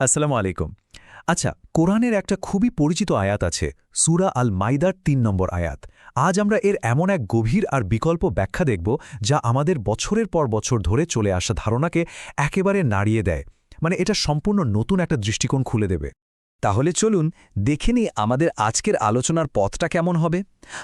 আসসালামু আলাইকুম। আচ্ছা কোরআনের একটা খুবই পরিচিত আয়াত আছে, সুরা আল মাইদার তিন নম্বর আয়াত। আজ আমরা এর এমন এক গভীর আর বিকল্প ব্যাখ্যা দেখব, যা আমাদের বছরের পর বছর ধরে চলে আসা ধারণাকে একেবারে নাড়িয়ে দেয়। মানে এটা সম্পূর্ণ নতুন একটা দৃষ্টিকোণ খুলে দেবে। তাহলে চলুন দেখে নিই আমাদের আজকের আলোচনার পথটা কেমন হবে।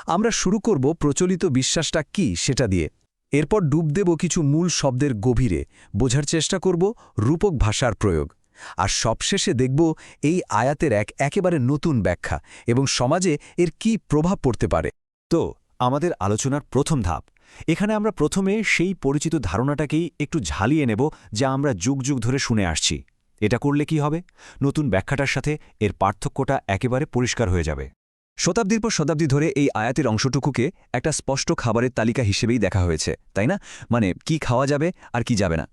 আমরা শুরু করব প্রচলিত বিশ্বাসটা কি সেটা দিয়ে। এরপর ডুব দেব কিছু মূল শব্দের গভীরে। বোঝার চেষ্টা করব রূপক ভাষার প্রয়োগ। আর সবশেষে দেখব এই আয়াতের এক একেবারে নতুন ব্যাখ্যা এবং সমাজে এর কি প্রভাব পড়তে পারে। তো, আমাদের আলোচনার প্রথম ধাপ। এখানে আমরা প্রথমে সেই পরিচিত ধারণাটাকেই একটু ঝালিয়ে নেব যা আমরা যুগ যুগ ধরে শুনে আসছি। এটা করলে কি হবে? নতুন ব্যাখ্যাটার সাথে এর পার্থক্যটা একেবারে পরিষ্কার হয়ে যাবে। শতাব্দীর পর শতাব্দী ধরে এই আয়াতের অংশটুকুকে একটা স্পষ্ট খাবারের তালিকা হিসেবেই দেখা হয়েছে, তাই না? মানে কি খাওয়া যাবে আর কি যাবে না।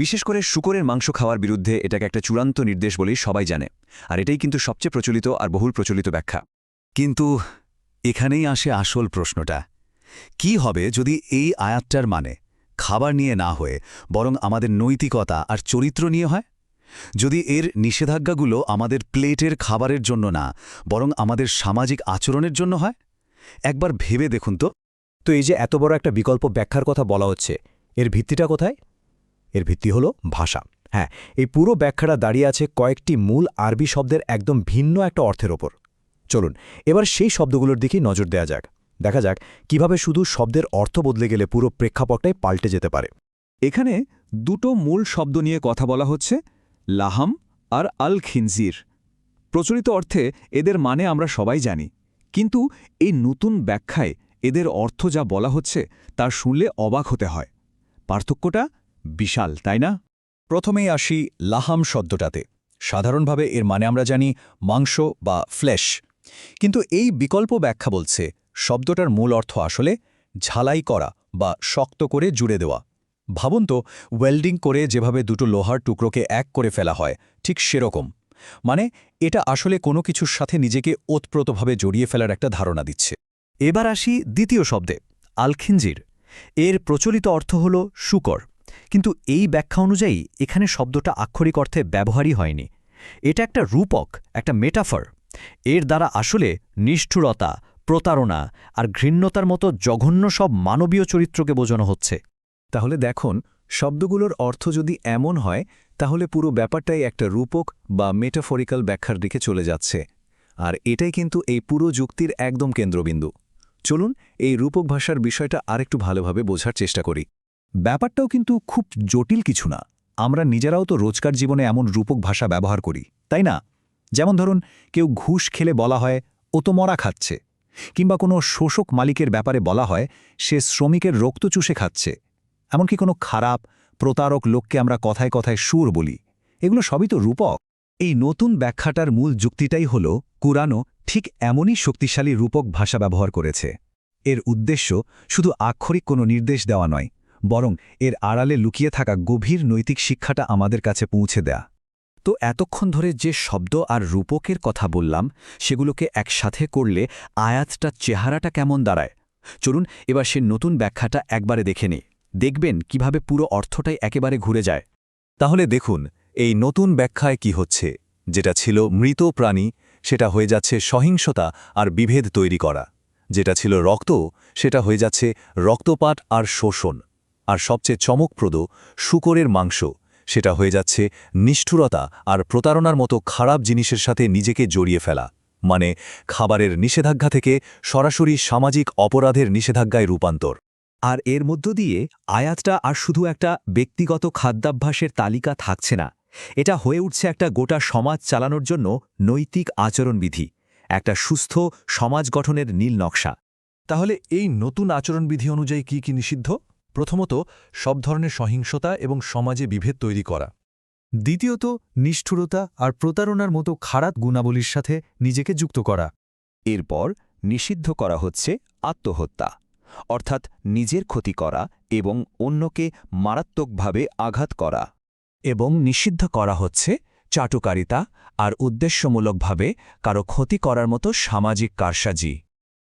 বিশেষ করে শুকরের মাংস খাওয়ার বিরুদ্ধে এটাকে একটা চূড়ান্ত নির্দেশ বলেই সবাই জানে, আর এটাই কিন্তু সবচেয়ে প্রচলিত আর বহুল প্রচলিত ব্যাখ্যা। কিন্তু এখানেই আসে আসল প্রশ্নটা। কি হবে যদি এই আয়াতটার মানে খাবার নিয়ে না হয়ে বরং আমাদের নৈতিকতা আর চরিত্র নিয়ে হয়? যদি এর নিষেধাজ্ঞাগুলো আমাদের প্লেটের খাবারের জন্য না, বরং আমাদের সামাজিক আচরণের জন্য হয়? একবার ভেবে দেখুন তো। তো এই যে এত বড় একটা বিকল্প ব্যাখ্যার কথা বলা হচ্ছে, এর ভিত্তিটা কোথায়? এর ভিত্তি হলো ভাষা। হ্যাঁ এই পুরো ব্যাখ্যাটা দাঁড়িয়ে আছে কয়েকটি মূল আরবি শব্দের একদম ভিন্ন একটা অর্থের ওপর। চলুন, এবার সেই শব্দগুলোর দিকেই নজর দেয়া যাক। দেখা যাক কীভাবে শুধু শব্দের অর্থ বদলে গেলে পুরো প্রেক্ষাপটটাই পাল্টে যেতে পারে। এখানে দুটো মূল শব্দ নিয়ে কথা বলা হচ্ছে লাহাম আর আল খিনজির প্রচলিত অর্থে এদের মানে আমরা সবাই জানি। কিন্তু এই নতুন ব্যাখ্যায় এদের অর্থ যা বলা হচ্ছে তা শুনলে অবাক হতে হয়। পার্থক্যটা বিশাল, তাই না? প্রথমেই আসি লাহাম শব্দটাতে। সাধারণভাবে এর মানে আমরা জানি মাংস বা ফ্লেশ কিন্তু এই বিকল্প ব্যাখ্যা বলছে, শব্দটার মূল অর্থ আসলে ঝালাই করা বা শক্ত করে জুড়ে দেওয়া। ভাবুন তো ওয়েল্ডিং করে যেভাবে দুটো লোহার টুকরোকে এক করে ফেলা হয়, ঠিক সেরকম। মানে এটা আসলে কোনো কিছুর সাথে নিজেকে ওতপ্রোতভাবে জড়িয়ে ফেলার একটা ধারণা দিচ্ছে। এবার আসি দ্বিতীয় শব্দে আলখিঞ্জির এর প্রচলিত অর্থ হল শুকর। কিন্তু এই ব্যাখ্যা অনুযায়ী এখানে শব্দটা আক্ষরিক অর্থে ব্যবহারই হয়নি। এটা একটা রূপক, একটা মেটাফার। এর দ্বারা আসলে নিষ্ঠুরতা, প্রতারণা আর ঘৃণ্যতার মতো জঘন্য সব মানবীয় চরিত্রকে বোঝানো হচ্ছে। তাহলে দেখুন, শব্দগুলোর অর্থ যদি এমন হয়, তাহলে পুরো ব্যাপারটাই একটা রূপক বা মেটাফরিক্যাল ব্যাখ্যার দিকে চলে যাচ্ছে। আর এটাই কিন্তু এই পুরো যুক্তির একদম কেন্দ্রবিন্দু। চলুন এই রূপক ভাষার বিষয়টা আরেকটু ভালোভাবে বোঝার চেষ্টা করি। ব্যাপারটাও কিন্তু খুব জটিল কিছু না। আমরা নিজেরাও তো রোজকার জীবনে এমন রূপক ভাষা ব্যবহার করি, তাই না? যেমন ধরুন, কেউ ঘুষ খেলে বলা হয়, ও তো মরা খাচ্ছে। কিংবা কোনো শোষক মালিকের ব্যাপারে বলা হয়, সে শ্রমিকের রক্ত চুষে খাচ্ছে। এমনকি কোনো খারাপ প্রতারক লোককে আমরা কথায় কথায় সুর বলি। এগুলো সবই তো রূপক। এই নতুন ব্যাখ্যাটার মূল যুক্তিটাই হল, কুরআনও ঠিক এমনই শক্তিশালী রূপক ভাষা ব্যবহার করেছে। এর উদ্দেশ্য শুধু আক্ষরিক কোনো নির্দেশ দেওয়া নয়, বরং এর আড়ালে লুকিয়ে থাকা গভীর নৈতিক শিক্ষাটা আমাদের কাছে পৌঁছে দেয়া। তো এতক্ষণ ধরে যে শব্দ আর রূপকের কথা বললাম, সেগুলোকে একসাথে করলে আয়াতটা চেহারাটা কেমন দাঁড়ায়? চলুন এবার সে নতুন ব্যাখ্যাটা একবারে দেখে নিই। দেখবেন কীভাবে পুরো অর্থটাই একেবারে ঘুরে যায়। তাহলে দেখুন, এই নতুন ব্যাখ্যায় কি হচ্ছে, যেটা ছিল মৃত প্রাণী, সেটা হয়ে যাচ্ছে সহিংসতা আর বিভেদ তৈরি করা। যেটা ছিল রক্ত, সেটা হয়ে যাচ্ছে রক্তপাত আর শোষণ। আর সবচেয়ে চমকপ্রদ, শুকরের মাংস, সেটা হয়ে যাচ্ছে নিষ্ঠুরতা আর প্রতারণার মতো খারাপ জিনিসের সাথে নিজেকে জড়িয়ে ফেলা। মানে খাবারের নিষেধাজ্ঞা থেকে সরাসরি সামাজিক অপরাধের নিষেধাজ্ঞায় রূপান্তর। আর এর মধ্য দিয়ে আয়াতটা আর শুধু একটা ব্যক্তিগত খাদ্যাভ্যাসের তালিকা থাকছে না। এটা হয়ে উঠছে একটা গোটা সমাজ চালানোর জন্য নৈতিক আচরণবিধি, একটা সুস্থ সমাজ গঠনের নীল নকশা। তাহলে এই নতুন আচরণবিধি অনুযায়ী কি কি নিষিদ্ধ? প্রথমত, সব ধরনের সহিংসতা এবং সমাজে বিভেদ তৈরি করা। দ্বিতীয়ত, নিষ্ঠুরতা আর প্রতারণার মতো খারাপ গুণাবলীর সাথে নিজেকে যুক্ত করা। এরপর নিষিদ্ধ করা হচ্ছে আত্মহত্যা। অর্থাৎ নিজের ক্ষতি করা এবং অন্যকে মারাত্মকভাবে আঘাত করা। এবং নিষিদ্ধ করা হচ্ছে চাটুকারিতা আর উদ্দেশ্যমূলকভাবে কারও ক্ষতি করার মতো সামাজিক কারসাজি।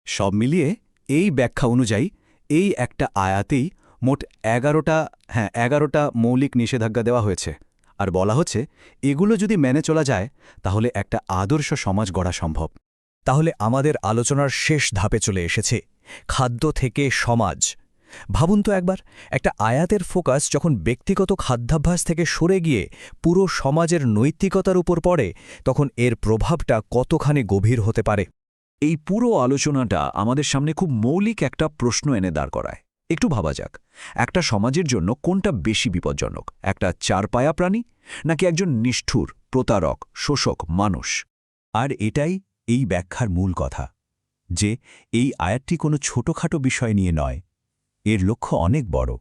সব মিলিয়ে এই ব্যাখ্যা অনুযায়ী এই একটা আয়াতেই মোট এগারোটা হ্যাঁ এগারোটা মৌলিক নিষেধাজ্ঞা দেওয়া হয়েছে। আর বলা হচ্ছে, এগুলো যদি মেনে চলা যায়, তাহলে একটা আদর্শ সমাজ গড়া সম্ভব। তাহলে আমাদের আলোচনার শেষ ধাপে চলে এসেছে খাদ্য থেকে সমাজ। ভাবুন তো একবার, একটা আয়াতের ফোকাস যখন ব্যক্তিগত খাদ্যাভ্যাস থেকে সরে গিয়ে পুরো সমাজের নৈতিকতার উপর পড়ে, তখন এর প্রভাবটা কতখানি গভীর হতে পারে? এই পুরো আলোচনাটা আমাদের সামনে খুব মৌলিক একটা প্রশ্ন এনে দাঁড় করায়। একটু ভাবা যাক, একটা সমাজের জন্য কোনটা বেশি বিপজ্জনক? একটা চারপায়া প্রাণী? নাকি একজন নিষ্ঠুর, প্রতারক, শোষক মানুষ? আর এটাই এই ব্যাখ্যার মূল কথা। যে এই আয়াতটি কোনো ছোটখাটো বিষয় নিয়ে নয়। এর লক্ষ্য অনেক বড়।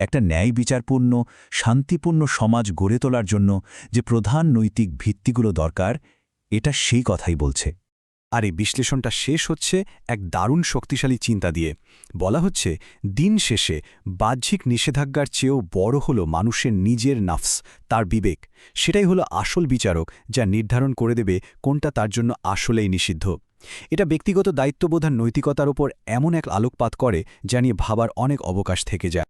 একটা ন্যায় বিচারপূর্ণ শান্তিপূর্ণ সমাজ গড়ে তোলার জন্য যে প্রধান নৈতিক ভিত্তিগুলো দরকার, এটা সেই কথাই বলছে। আর এই বিশ্লেষণটা শেষ হচ্ছে এক দারুণ শক্তিশালী চিন্তা দিয়ে। বলা হচ্ছে, দিন শেষে বাহ্যিক নিষেধাজ্ঞার চেয়েও বড় হলো মানুষের নিজের নাফস, তার বিবেক। সেটাই হলো আসল বিচারক যা নির্ধারণ করে দেবে কোনটা তার জন্য আসলেই নিষিদ্ধ। এটা ব্যক্তিগত দায়িত্ববোধার নৈতিকতার ওপর এমন এক আলোকপাত করে যা নিয়ে ভাবার অনেক অবকাশ থেকে যায়।